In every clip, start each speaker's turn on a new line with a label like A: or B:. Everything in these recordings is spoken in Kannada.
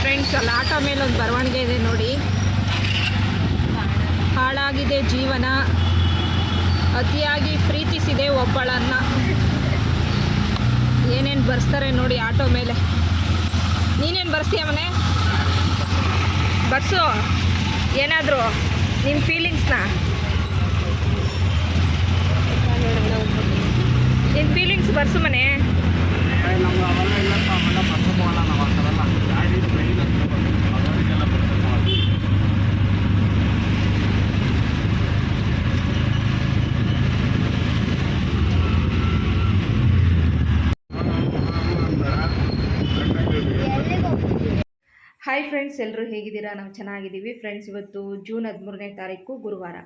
A: ಫ್ರೆಂಡ್ಸ್ ಅಲ್ಲಿ ಆಟೋ ಮೇಲೆ ಒಂದು ಬರವಣಿಗೆ ಇದೆ ನೋಡಿ. ಹಾಳಾಗಿದೆ ಜೀವನ. ಅತಿಯಾಗಿ ಪ್ರೀತಿಸಿದೆ ಒಬ್ಬಳನ್ನ. ಏನೇನು ಬರ್ಸ್ತಾರೆ ನೋಡಿ ಆಟೋ ಮೇಲೆ. ನೀನೇನು ಬರ್ಸ್ತೀಯ ಮನೆ? ಬರ್ಸು. ಏನಾದರೂ ನಿಮ್ಮ ಫೀಲಿಂಗ್ಸ್ನ ನಿನ್ನ ಫೀಲಿಂಗ್ಸ್ ಬರ್ಸು ಮನೆ. ಹಾಯ್ ಫ್ರೆಂಡ್ಸ್ ಎಲ್ಲರೂ ಹೇಗಿದ್ದೀರಾ? ನಾವು ಚೆನ್ನಾಗಿದ್ದೀವಿ. ಫ್ರೆಂಡ್ಸ್ ಇವತ್ತು ಜೂನ್ ಹದಿಮೂರನೇ ತಾರೀಕು ಗುರುವಾರ.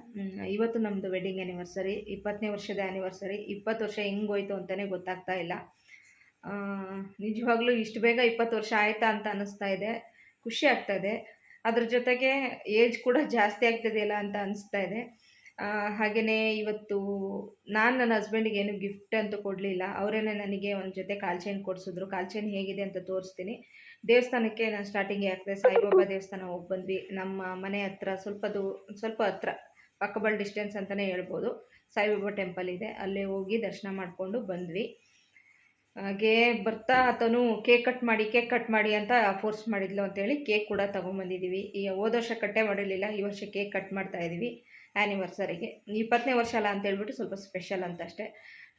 A: ಇವತ್ತು ನಮ್ಮದು ವೆಡ್ಡಿಂಗ್ ಆ್ಯನಿವರ್ಸರಿ ಇಪ್ಪತ್ತನೇ ವರ್ಷದ ಆ್ಯನಿವರ್ಸರಿ ಇಪ್ಪತ್ತು ವರ್ಷ ಹೆಂಗೋಯ್ತು ಅಂತಲೇ ಗೊತ್ತಾಗ್ತಾ ಇಲ್ಲ. ನಿಜವಾಗ್ಲೂ ಇಷ್ಟು ಬೇಗ ಇಪ್ಪತ್ತು ವರ್ಷ ಆಯಿತಾ ಅಂತ ಅನ್ನಿಸ್ತಾ ಇದೆ. ಖುಷಿ ಆಗ್ತಾ ಇದೆ. ಅದ್ರ ಜೊತೆಗೆ ಏಜ್ ಕೂಡ ಜಾಸ್ತಿ ಆಗ್ತದೆಯಲ್ಲ ಅಂತ ಅನಿಸ್ತಾ ಇದೆ. ಹಾಗೆಯೇ ಇವತ್ತು ನಾನು ನನ್ನ ಹಸ್ಬೆಂಡಿಗೆ ಏನು ಗಿಫ್ಟ್ ಅಂತೂ ಕೊಡಲಿಲ್ಲ. ಅವರೇನೆ ನನಗೆ ಒಂದು ಜೊತೆ ಕಾಲ್ ಚೈನ್ ಕೊಡಿಸಿದ್ರು. ಕಾಲ್ ಚೈನ್ ಹೇಗಿದೆ ಅಂತ ತೋರಿಸ್ತೀನಿ. ದೇವಸ್ಥಾನಕ್ಕೆ ನಾನು ಸ್ಟಾರ್ಟಿಂಗ್ ಯಾಕೆ ಸಾಯಿಬಾಬಾ ದೇವಸ್ಥಾನ ಹೋಗಿ ಬಂದ್ವಿ. ನಮ್ಮ ಮನೆ ಹತ್ರ ಸ್ವಲ್ಪ ದೂ, ಸ್ವಲ್ಪ ಹತ್ರ ಪಕ್ಕಬಲ್ ಡಿಸ್ಟೆನ್ಸ್ ಅಂತಲೇ ಹೇಳ್ಬೋದು. ಸಾಯಿಬಾಬಾ ಟೆಂಪಲ್ ಇದೆ. ಅಲ್ಲೇ ಹೋಗಿ ದರ್ಶನ ಮಾಡಿಕೊಂಡು ಬಂದ್ವಿ. ಹಾಗೆ ಬರ್ತಾ ಆತನು ಕೇಕ್ ಕಟ್ ಮಾಡಿ ಕೇಕ್ ಕಟ್ ಮಾಡಿ ಅಂತ ಫೋರ್ಸ್ ಮಾಡಿದ್ಲು ಅಂತೇಳಿ ಕೇಕ್ ಕೂಡ ತೊಗೊಂಬಂದಿದ್ದೀವಿ ಈ ಹೋದ ವರ್ಷ ಕಟ್ಟೆ ಮಾಡಿರಲಿಲ್ಲ, ಈ ವರ್ಷ ಕೇಕ್ ಕಟ್ ಮಾಡ್ತಾ ಇದ್ದೀವಿ ಆ್ಯನಿವರ್ಸರಿಗೆ ಇಪ್ಪತ್ತನೇ ವರ್ಷ ಅಲ್ಲ ಅಂತ ಹೇಳ್ಬಿಟ್ಟು ಸ್ವಲ್ಪ ಸ್ಪೆಷಲ್ ಅಂತ ಅಷ್ಟೇ.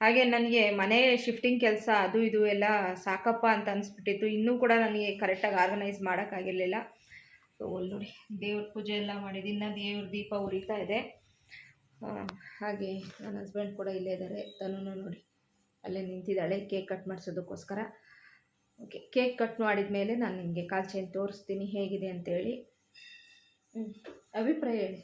A: ಹಾಗೆ ನನಗೆ ಮನೆ ಶಿಫ್ಟಿಂಗ್ ಕೆಲಸ ಅದು ಇದು ಎಲ್ಲ ಸಾಕಪ್ಪ ಅಂತ ಅನಿಸ್ಬಿಟ್ಟಿತ್ತು. ಇನ್ನೂ ಕೂಡ ನನಗೆ ಕರೆಕ್ಟಾಗಿ ಆರ್ಗನೈಸ್ ಮಾಡೋಕ್ಕಾಗಿರಲಿಲ್ಲ. ಸೊ ನೋಡಿ, ದೇವ್ರ ಪೂಜೆ ಎಲ್ಲ ಮಾಡಿದ್ದು ಇನ್ನು ದೇವ್ರ ದೀಪ ಉರಿತಾ ಇದೆ. ಹಾಗೆ ನನ್ನ ಹಸ್ಬೆಂಡ್ ಕೂಡ ಇಲ್ಲೇ ಇದ್ದಾರೆ ತನೂ ನೋಡಿ, ಅಲ್ಲೇ ನಿಂತಿದ್ದಾಳೆ. ಕೇಕ್ ಕಟ್ ಮಾಡಿಸೋದಕ್ಕೋಸ್ಕರ. ಓಕೆ ಕೇಕ್ ಕಟ್ ಮಾಡಿದ ಮೇಲೆ ನಾನು ನಿಮಗೆ ಕಾಲ್ ಚೈನ್ ತೋರಿಸ್ತೀನಿ. ಹೇಗಿದೆ ಅಂತೇಳಿ. ಅಭಿಪ್ರಾಯ ಹೇಳಿ.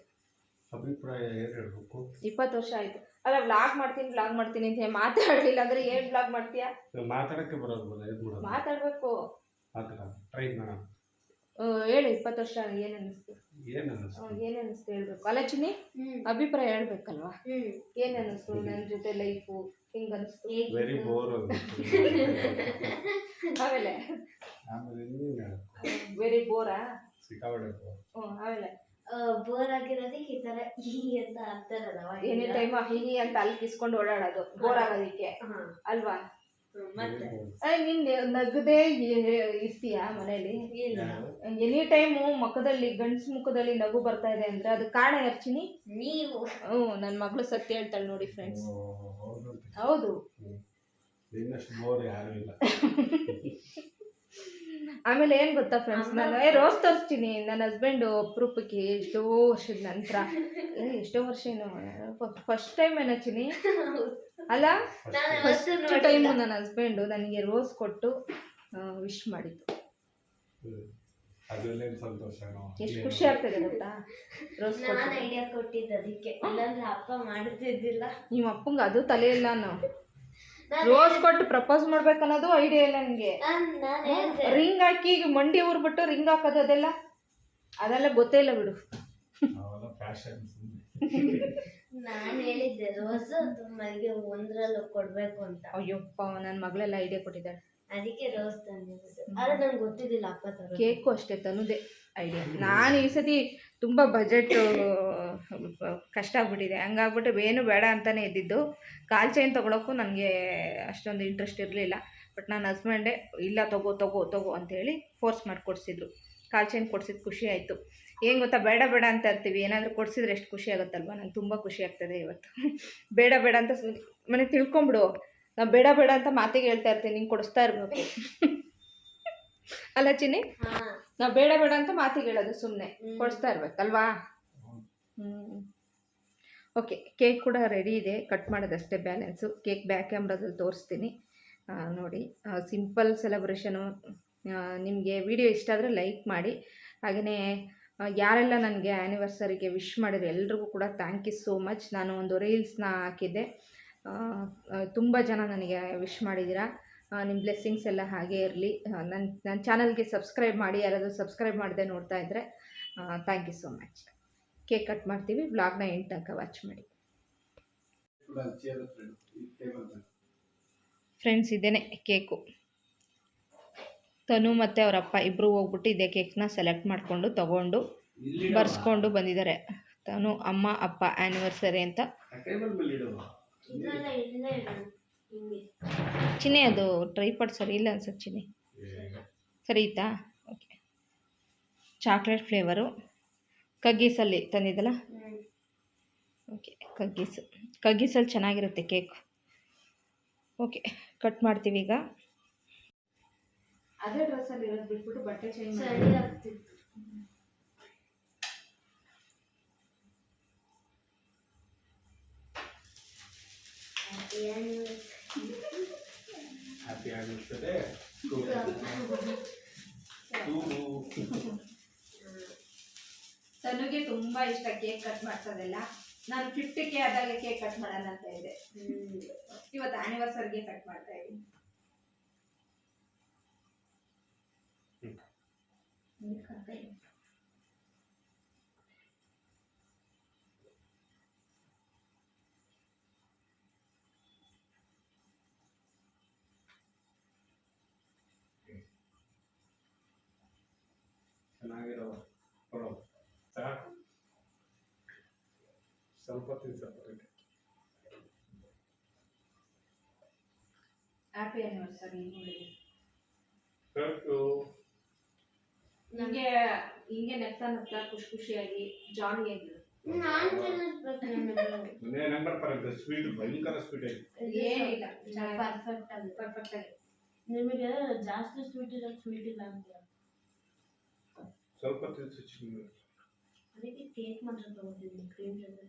B: ಅಭಿಪ್ರಾಯ ಏನು ಹೇಳ್ಬೇಕು
A: ಇಪ್ಪತ್ತು ವರ್ಷ ಆಯ್ತು. ಅಲ್ಲ ಬ್ಲಾಗ್ ಮಾಡ್ತೀನಿ ಬ್ಲಾಗ್ ಮಾಡ್ತೀನಿ ಅಂತ ಮಾತಾಡಲಿಲ್ಲ ಅಂದರೆ ಏನು ಬ್ಲಾಗ್ ಮಾಡ್ತೀಯಾ?
B: ಮಾತಾಡಕ್ಕೆ ಬರೋದು ಬಲ್ಲ ಏನು ಮಾಡೋದು?
A: ಮಾತಾಡಬೇಕು.
B: ಮಾತಾಡ ಟ್ರೈ ಮಾಡೋಣ.
A: ಹೇಳು ಇಪ್ಪತ್ತು ವರ್ಷ ಏನು ಅನ್ನಿಸ್ತು?
B: ಏನು ಅನ್ನಿಸ್ತು?
A: ಏನು ಅನ್ನಿಸ್ತು ಹೇಳ್ಬೇಕು? ಅಲ್ಲ ಚಿನ್ನಿ ಅಭಿಪ್ರಾಯ ಹೇಳ್ಬೇಕಲ್ವಾ? ಏನು ಅನ್ನಿಸ್ತು ನನ್ನ ಜೊತೆ ಲೈಫು ಹಿಂಗೆ ಅನ್ನಿಸ್ತು?
B: ವೆರಿ ಬೋರ್
A: ಆಮೇಲೆ? ವೆರಿ ಬೋರಾ
B: ಸಿಕ್ಕಾಪಟ್ಟೆ
A: ಹ್ಞೂ ಆಮೇಲೆ?
C: ಬೋರ್ ಆಗಿರೋದಕ್ಕೆ ಈ ತರ ಈ ಅಂತ ಅಂತಾರಲ್ಲ
A: ಎನಿ ಟೈಮ್ ಹಿ ಅಂತ ಅಲ್ಲಿ ಕಿಸ್ಕೊಂಡು ಓಡಾಡೋದು ಬೋರ್ ಆಗೋದಕ್ಕೆ. ಅಲ್ವಾ?
C: ಮತ್ತೆ?
A: ಅಯ್ಯ, ನೀನ್ ನಗದೇ ಇರ್ತೀಯಾ ಮನೇಲಿ? ಎನಿ ಟೈಮ್ ಮುಖದಲ್ಲಿ ಗಂಡ್ಸ್ ಮುಖದಲ್ಲಿ ನಗು ಬರ್ತಾ ಇದೆ ಅಂದ್ರೆ ಅದು ಕಾರಣ ಅರ್ಚಿನಿ
C: ನೀವು.
A: ಹ್ಞೂ ನನ್ನ ಮಗಳು ಸತ್ಯ ಹೇಳ್ತಾಳೆ ನೋಡಿ ಫ್ರೆಂಡ್ಸ್
B: ಹೌದು
A: ಹೌದು
B: ನಿನ್ನಷ್ಟು ಬೋರ್ ಯಾರೂ ಇಲ್ಲ
A: ಆಮೇಲೆ ಏನು ಗೊತ್ತಾ ಫ್ರೆಂಡ್ಸ್ ನಾನು ಏ ರೋಸ್ ತರಿಸ್ತೀನಿ. ನನ್ನ ಹಸ್ಬೆಂಡು ಅಪರೂಪಕ್ಕೆ ಎಷ್ಟೋ ವರ್ಷದ ನಂತರ. ಎಷ್ಟೋ ವರ್ಷ ಏನು ಫಸ್ಟ್ ಟೈಮ್ ಏನಚ್ಚಿನಿ ಅಲ್ಲ? ಫಸ್ಟ್ ಟೈಮ್ ನನ್ನ ಹಸ್ಬೆಂಡು ನನಗೆ ರೋಸ್ ಕೊಟ್ಟು ವಿಶ್ ಮಾಡಿದ್ದು. ಎಷ್ಟು ಖುಷಿ ಆಗ್ತದೆ ಗೊತ್ತಾ? ರೋಸ್
C: ನಾನು ಐಡಿಯಾ ಕೊಟ್ಟಿದ್ದು ಅದಕ್ಕೆ. ಇಲ್ಲಾಂದ್ರೆ ಅಪ್ಪ ಮಾಡ್ತಿದ್ದಿಲ್ಲ.
A: ನಿಮ್ಮ ಅಪ್ಪಂಗೆ ಅದು ತಲೆ ಇಲ್ಲ ನಾವು ರೋಸ್ ಕೊಟ್ಟು ಪ್ರಪೋಸ್ ಮಾಡ್ಬೇಕನ್ನೋದು ಐಡಿಯಾ ಇಲ್ಲ ನನಗೆ.
C: ನಾನು ನಾನು
A: ರಿಂಗ್ ಹಾಕಿ ಈಗ ಮಂಡಿ ಊರ್ಬಿಟ್ಟು ರಿಂಗ್ ಹಾಕೋದು ಅದೆಲ್ಲ? ಅದೆಲ್ಲ ಗೊತ್ತೇ ಇಲ್ಲ ಬಿಡು.
B: ಅವೆಲ್ಲ ಫ್ಯಾಷನ್
C: ನಾನು ಹೇಳಿದ್ದೆ ರೋಸ್ ಮನೆಗೆ ಮಲ್ಲಿಗೆ ಒಂದ್ರಲ್ಲೂ ಕೊಡ್ಬೇಕು ಅಂತ.
A: ಅಯ್ಯಪ್ಪ ನನ್ನ ಮಗಳೆಲ್ಲ ಐಡಿಯಾ ಕೊಟ್ಟಿದ್ದಾಳೆ.
C: ಅದಕ್ಕೆ ರೋಸ್ ತಂದಿರೋದು. ಆದ್ರೆ ನಂಗೆ ಗೊತ್ತಿದ್ದಿಲ್ಲ ಅಪ್ಪ ತರೋ
A: ಕೇಕು ಅಷ್ಟೇ ತನ್ನದೇ ಐಡಿಯಾ ನಾನು ಈ ಸತಿ ತುಂಬ ಬಜೆಟ್ ಕಷ್ಟ ಆಗ್ಬಿಟ್ಟಿದೆ. ಹಂಗಾಗ್ಬಿಟ್ಟು ಏನು ಬೇಡ ಅಂತಲೇ ಇದ್ದಿದ್ದು. ಕಾಲ್ ಚೈನ್ ತೊಗೊಳಕ್ಕೂ ನನಗೆ ಅಷ್ಟೊಂದು ಇಂಟ್ರೆಸ್ಟ್ ಇರಲಿಲ್ಲ. ಬಟ್ ನನ್ನ ಹಸ್ಬೆಂಡೇ ಇಲ್ಲ ತಗೋ ತಗೋ ತಗೋ ಅಂತೇಳಿ ಫೋರ್ಸ್ ಮಾಡಿ ಕೊಡಿಸಿದ್ರು. ಕಾಲ್ ಚೈನ್ ಕೊಡ್ಸಿದ್ದು ಖುಷಿ ಆಯಿತು. ಏನು ಗೊತ್ತಾ ಬೇಡ ಬೇಡ ಅಂತ ಇರ್ತೀವಿ. ಏನಾದರೂ ಕೊಡಿಸಿದ್ರೆ ಎಷ್ಟು ಖುಷಿ ಆಗುತ್ತಲ್ವ? ನಂಗೆ ತುಂಬ ಖುಷಿ ಆಗ್ತದೆ ಇವತ್ತು. ಬೇಡ ಬೇಡ ಅಂತ ಮನೆ ತಿಳ್ಕೊಂಬಿಡು ನಾವು ಬೇಡ ಬೇಡ ಅಂತ ಮಾತಿಗೆ ಹೇಳ್ತಾ ಇರ್ತೀನಿ. ನಿಂಗೆ ಕೊಡಿಸ್ತಾ ಇರಬೇಕು. ಅಲ್ಲ ಚಿನ್ನಿ?
C: ಹಾ.
A: ನಾವು ಬೇಡ ಬೇಡ ಅಂತ ಮಾತಿಗೆ ಹೇಳೋದು ಸುಮ್ಮನೆ. ಕೊಡಿಸ್ತಾ ಇರ್ಬೇಕಲ್ವಾ? ಹ್ಞೂ ಓಕೆ ಕೇಕ್ ಕೂಡ ರೆಡಿ ಇದೆ. ಕಟ್ ಮಾಡೋದಷ್ಟೇ ಬ್ಯಾಲೆನ್ಸು ಕೇಕ್ ಬ್ಯಾಕ್ ಕ್ಯಾಮ್ರಾದಲ್ಲಿ ತೋರಿಸ್ತೀನಿ. ನೋಡಿ ಸಿಂಪಲ್ ಸೆಲೆಬ್ರೇಷನು ನಿಮಗೆ ವಿಡಿಯೋ ಇಷ್ಟ ಆದರೆ ಲೈಕ್ ಮಾಡಿ. ಹಾಗೆಯೇ ಯಾರೆಲ್ಲ ನನಗೆ ಆ್ಯನಿವರ್ಸರಿಗೆ ವಿಶ್ ಮಾಡಿದ್ರು ಎಲ್ರಿಗೂ ಕೂಡ ಥ್ಯಾಂಕ್ ಯು ಸೋ ಮಚ್ ನಾನು ಒಂದು ರೀಲ್ಸ್ನ ಹಾಕಿದ್ದೆ. ತುಂಬ ಜನ ನನಗೆ ವಿಶ್ ಮಾಡಿದ್ದೀರಾ. ನಿಮ್ಮ ಬ್ಲೆಸ್ಸಿಂಗ್ಸ್ ಎಲ್ಲ ಹಾಗೇ ಇರಲಿ. ನನ್ನ ನನ್ನ ಚಾನಲ್ಗೆ ಸಬ್ಸ್ಕ್ರೈಬ್ ಮಾಡಿ ಯಾರಾದರೂ ಸಬ್ಸ್ಕ್ರೈಬ್ ಮಾಡದೆ ನೋಡ್ತಾ ಇದ್ದರೆ thank you so much cake cut ಮಾಡ್ತೀವಿ ವ್ಲಾಗ್ನ ಎಂಟು ತನಕ ವಾಚ್ ಮಾಡಿ. ಫ್ರೆಂಡ್ಸ್ ಇದೇನೆ ಕೇಕು ತನು ಮತ್ತು ಅವರ ಅಪ್ಪ ಇಬ್ಬರು ಹೋಗ್ಬಿಟ್ಟು ಇದೇ ಕೇಕ್ನ ಸೆಲೆಕ್ಟ್ ಮಾಡಿಕೊಂಡು ತಗೊಂಡು ಬರ್ಸ್ಕೊಂಡು ಬಂದಿದ್ದಾರೆ. ತನು ಅಮ್ಮ ಅಪ್ಪ ಆ್ಯನಿವರ್ಸರಿ ಅಂತ. ಚಿನ್ನಿ ಅದು ಟ್ರೈಪಾಡ್ ಸರಿ ಇಲ್ಲ ಅನ್ಸುತ್ತೆ ಚಿನ್ನಿ. ಸರಿ ಇತ್ತಾ ಓಕೆ ಚಾಕ್ಲೇಟ್ ಫ್ಲೇವರು ಕಗ್ಗೀಸಲ್ಲಿ ತಂದಿದ್ದಲ್ಲ? ಓಕೆ ಕಗ್ಗೀಸು ಕಗ್ಗೀಸಲ್ಲಿ ಚೆನ್ನಾಗಿರುತ್ತೆ ಕೇಕ್ ಓಕೆ ಕಟ್ ಮಾಡ್ತೀವಿ ಈಗ. ಅದೇ ಡ್ರೆಸ್ಸಲ್ಲಿ ಇರೋದು ಬಿಟ್ಬಿಟ್ಟು ಬಟ್ಟೆ ಚೇಂಜ್
C: ಮಾಡಿ ಆಗ್ತಿತ್ತು. ಏನು
B: ಹ್ಯಾಪಿ ಆಗಿರ್ತದೆ
A: ತನುಗೆ ತುಂಬಾ ಇಷ್ಟ ಕೇಕ್ ಕಟ್ ಮಾಡ್ಸೋದೆಲ್ಲ. ನಾನು ಫಿಫ್ಟಿ ಕೆ ಆದಾಗ ಕೇಕ್ ಕಟ್ ಮಾಡೋಣ ಅಂತ ಇದೆ
C: ಹ್ಮ್.
A: ಇವತ್ತು ಆನಿವರ್ಸರಿಗೆ ಕಟ್ ಮಾಡ್ತಾ ಇದ್ದೀನಿ.
B: ಚೆನ್ನಾಗಿರೋ ಸ್ವಲ್ಪ ತಿನ್ಸಪ್ಪ
A: ಹ್ಯಾಪಿ ಆನಿವರ್ಸರಿ ನೋಡಿ
B: ಸಾಕು
A: ಹಿಂಗೆ ಹಿಂಗೆ ನಗ್ತಾ ನಗ್ತಾ ಖುಷಿ ಖುಷಿಯಾಗಿ
C: ಜಾನ್ಗೆ
B: ಮನೆ ನಂಬರ್ ಸ್ವೀಟ್ ಭಯಂಕರ ಸ್ವೀಟ್ ಐತಿ
A: ಏನಿಲ್ಲ
C: ಪರ್ಫೆಕ್ಟ್
A: ಪರ್ಫೆಕ್ಟ್ ಆಗಿ
C: ನಿಮಗೆ ಜಾಸ್ತಿ ಸ್ವೀಟ್ ಇಲ್ಲ ಸ್ವೀಟ್ ಇಲ್ಲ ಅಂತೀರ
B: ಸ್ವಲ್ಪ
C: ಅದಕ್ಕೆ ಕೇಕ್ ಮಾತ್ರ ತಗೋತಿದ್ದೀನಿ ಕ್ರೀಮ್ ಜೊತೆ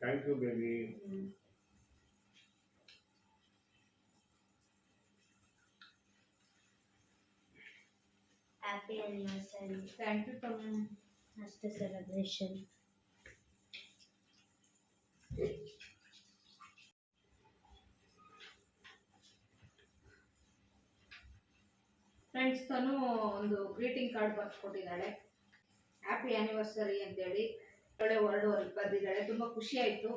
B: thank you baby
C: happy anniversary
A: thank you ತಮ್ಮ
C: ಅಷ್ಟೇ ಸೆಲೆಬ್ರೇಷನ್
A: ಫ್ರೆಂಡ್ಸ್ ತಾನು ಒಂದು ಗ್ರೀಟಿಂಗ್ ಕಾರ್ಡ್ ಬರ್ಸ್ಕೊಟ್ಟಿದ್ದಾಳೆ ಹ್ಯಾಪಿ ಆ್ಯನಿವರ್ಸರಿ ಅಂತೇಳಿ. ಒಳ್ಳೆ ವರ್ಡ್ ಬಂದಿದ್ದಾಳೆ. ತುಂಬ ಖುಷಿ ಆಯಿತು.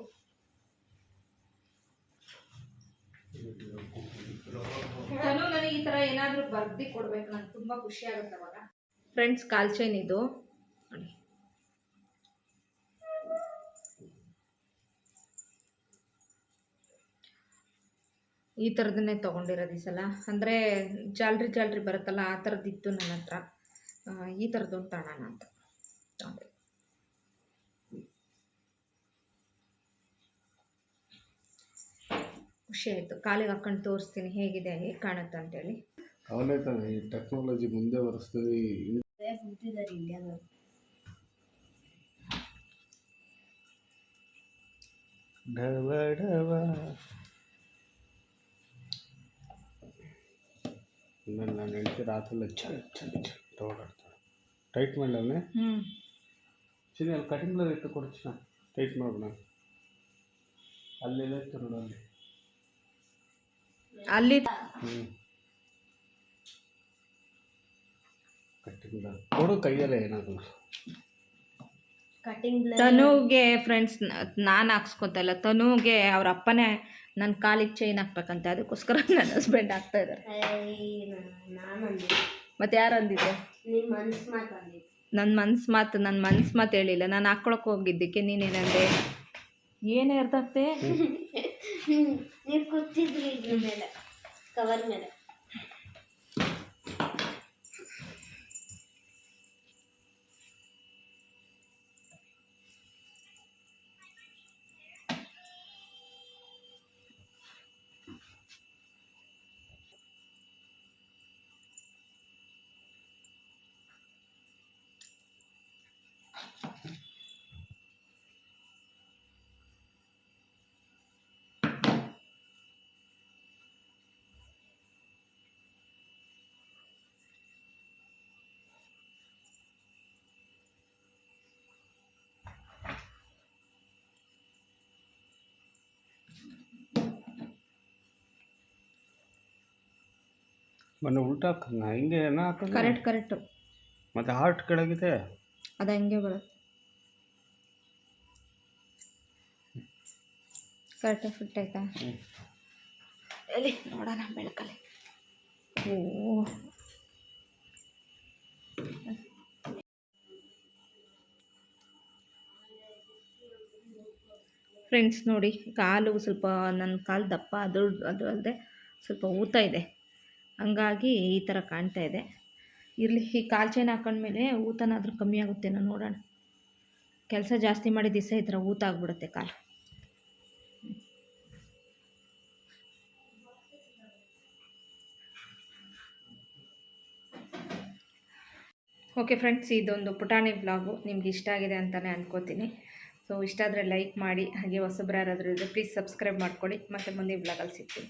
A: ನಾನು ನನಗೆ ಈ ಥರ ಏನಾದರೂ ಬರ್ದು ಕೊಡ್ಬೇಕು. ನಂಗೆ ತುಂಬ ಖುಷಿ ಆಗುತ್ತೆ ಅವಾಗ. ಫ್ರೆಂಡ್ಸ್ ಕಾಲ್ ಚೈನ್ ಇದು. ನೋಡಿ. ಈ ಥರದನ್ನೇ ತೊಗೊಂಡಿರೋದು ಈ ಸಲ. ಅಂದರೆ ಜಾಲ್ರಿ ಜಾಲ್ರಿ ಬರುತ್ತಲ್ಲ, ಆ ಥರದ್ದಿತ್ತು ನನ್ನ ಹತ್ರ. ಈ ಥರದ್ದೊಂದು ತಗೋಣ ಅಂತ. ತಗೊಂಡೆ ಖುಷಿ ಆಯಿತು. ಕಾಲಿಗೆ ಹಾಕೊಂಡು ತೋರಿಸ್ತೀನಿ ಹೇಗಿದೆ ಹೇಗೆ ಕಾಣುತ್ತೆ ಅಂತೇಳಿ.
B: ಅವನೇ ತಾನೆ ಈ ಟೆಕ್ನಾಲಜಿ ಮುಂದೆ ಬರೆಸ್ತದೆ
C: ಹುಟ್ಟಿದ್ದಾರೆ ಇಂಡಿಯಾದವರು
B: ಡವ ಡವ ಆಮೇಲೆ ನಾನು ಹೆಂಡತಿ ರಾತ್ರಿ ಚಲ್ ಚಲ್ ಚಲ್ ತಗೊಂಡಾಡ್ತಾಳೆ ಟೈಟ್ ಮಾಡಲವನೇ
A: ಹ್ಞೂ
B: ಚಿನ್ನ ಅಲ್ಲಿ ಕಟಿಂಗ್ ಬ್ಲರ್ ಇಟ್ಟು ಕೊಡು ಚಿನ್ನ. ಟೈಟ್ ಮಾಡೋಣ ಅಲ್ಲೆಲ್ಲ ಇತ್ತು ನೋಡು ಅಲ್ಲಿ.
A: ಅಲ್ಲಿ
B: ಬ್ಲರ್ ಕೊಡು ಕೈಯಲ್ಲೇ ಏನಾದ್ರು.
C: ಕಟಿಂಗ್
A: ತನುಗೆ ಫ್ರೆಂಡ್ಸ್ ನಾನು ಹಾಕ್ಸ್ಕೊತಾ ಇಲ್ಲ. ತನುಗೆ ಅವ್ರ ಅಪ್ಪನೇ ನನ್ನ ಕಾಲಿಗೆ ಚೈನ್ ಹಾಕ್ಬೇಕಂತೆ. ಅದಕ್ಕೋಸ್ಕರ ನನ್ನ ಹಸ್ಬೆಂಡ್ ಆಗ್ತಾ ಇದ್ದಾರೆ ಮತ್ತೆ ಯಾರು ಅಂದಿದ್ದೆ?
C: ನಿಮ್ಮ ಮನ್ಸು ಮಾತಾಡಿದ್ದು
A: ನನ್ನ ಮನ್ಸು ಮಾತು ನನ್ನ ಮನ್ಸು ಮಾತು ಹೇಳಿಲ್ಲ. ನಾನು ಹಾಕ್ಕೊಳಕ್ಕೆ ಹೋಗಿದ್ದಕ್ಕೆ ನೀನೇನಂದೆ ಏನೇ ಇರ್ತದೆ
C: ನೀವು ಕೂತಿದ್ರಿ ಇದ್ರ ಮೇಲೆ ಕವರ್ ಮೇಲೆ.
B: ಮೊನ್ನೆ ಉಲ್ಟಾ ಹಾಕನ್ನ ಹಿಂಗೆ ಏನೋ
A: ಕರೆಕ್ಟ್ ಕರೆಕ್ಟ್.
B: ಮತ್ತೆ ಹಾರ್ಟ್ ಕೆಳಗಿದೆ?
A: ಅದು ಹಂಗೆ ಬರುತ್ತೆ. ಕರೆಕ್ಟ್ ಫಿಟ್ ಆಯ್ತಾ? ಎಲ್ಲಿ? ನೋಡೋಣ ಬೆಳಕಲ್ಲಿ. ಓ ಫ್ರೆಂಡ್ಸ್ ನೋಡಿ ಕಾಲು ಸ್ವಲ್ಪ ನನ್ನ ಕಾಲು ದಪ್ಪ ಅದು ಅದು ಅಲ್ಲದೆ ಸ್ವಲ್ಪ ಊತ ಇದೆ. ಹಂಗಾಗಿ ಈ ಥರ ಕಾಣ್ತಾ ಇದೆ. ಇರಲಿ, ಈ ಕಾಲು ಚೈನ್ ಹಾಕೊಂಡ್ಮೇಲೆ ಊತನಾದರೂ ಕಮ್ಮಿ ಆಗುತ್ತೇನೋ ನೋಡೋಣ. ಕೆಲಸ ಜಾಸ್ತಿ ಮಾಡಿ ದಿವಸ ಈ ಥರ ಊತ ಆಗಿಬಿಡುತ್ತೆ ಕಾಲು. ಓಕೆ ಫ್ರೆಂಡ್ಸ್, ಇದೊಂದು ಪುಟಾಣಿ ವ್ಲಾಗು. ನಿಮ್ಗೆ ಇಷ್ಟ ಆಗಿದೆ ಅಂತಲೇ ಅಂದ್ಕೋತೀನಿ ಸೊ, ಇಷ್ಟ ಆದರೆ ಲೈಕ್ ಮಾಡಿ, ಹಾಗೆ ಹೊಸಬ್ರು ಯಾರಾದರೂ ಇದ್ದರೆ ಪ್ಲೀಸ್ ಸಬ್ಸ್ಕ್ರೈಬ್ ಮಾಡ್ಕೊಳ್ಳಿ. ಮತ್ತು ಮುಂದೆ ವ್ಲಾಗಲ್ಲಿ ಸಿಗ್ತೀನಿ.